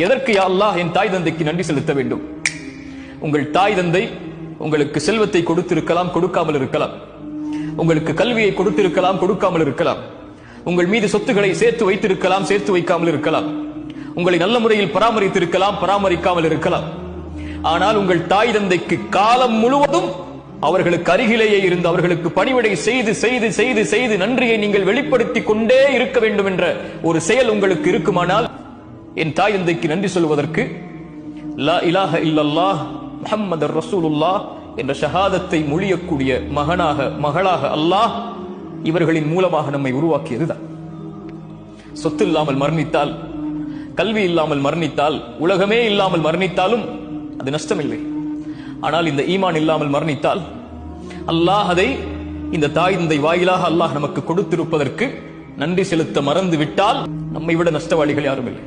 எதற்கு அல்லாஹ் என் தாய் தந்தைக்கு நன்றி செலுத்த வேண்டும்? உங்கள் தாய் தந்தை உங்களுக்கு செல்வத்தை கொடுத்திருக்கலாம் கொடுக்காமல் இருக்கலாம். உங்களுக்கு கல்வியை கொடுத்திருக்கலாம் கொடுக்காமல் இருக்கலாம். உங்கள் மீது சொத்துக்களை சேர்த்து வைத்திருக்கலாம் சேர்த்து வைக்காமல் இருக்கலாம். உங்களை நல்ல முறையில் பராமரித்திருக்கலாம் பராமரிக்காமல் இருக்கலாம். ஆனால் உங்கள் தாய் தந்தைக்கு காலம் முழுவதும் அவர்களுக்கு அருகிலேயே இருந்து அவர்களுக்கு பணிவிடை செய்து செய்து செய்து செய்து நன்றியை நீங்கள் வெளிப்படுத்திக் கொண்டே இருக்க வேண்டும் என்ற ஒரு செயல் உங்களுக்கு இருக்குமானால் என் தாய் தந்தைக்கு நன்றி சொல்வதற்கு லா இலாஹ இல்லல்லாஹ் முஹம்மது ரசூலுல்லாஹ் என்ற ஷஹாதத்தை மொழியக்கூடிய மகனாக மகளாக அல்லாஹ் இவர்களின் மூலமாக நம்மை உருவாக்கியதுதான். சொத்து இல்லாமல் மரணித்தால் கல்வி இல்லாமல் மரணித்தால் உலகமே இல்லாமல் மரணித்தாலும் அது நஷ்டமில்லை. ஆனால் இந்த ஈமான் இல்லாமல் மரணித்தால் அல்லாஹ் அதை இந்த தாய் தந்தை வாயிலாக அல்லாஹ் நமக்கு கொடுத்திருப்பதற்கு நன்றி செலுத்த மறந்து விட்டால் நம்மை விட நஷ்டவாளிகள் யாரும் இல்லை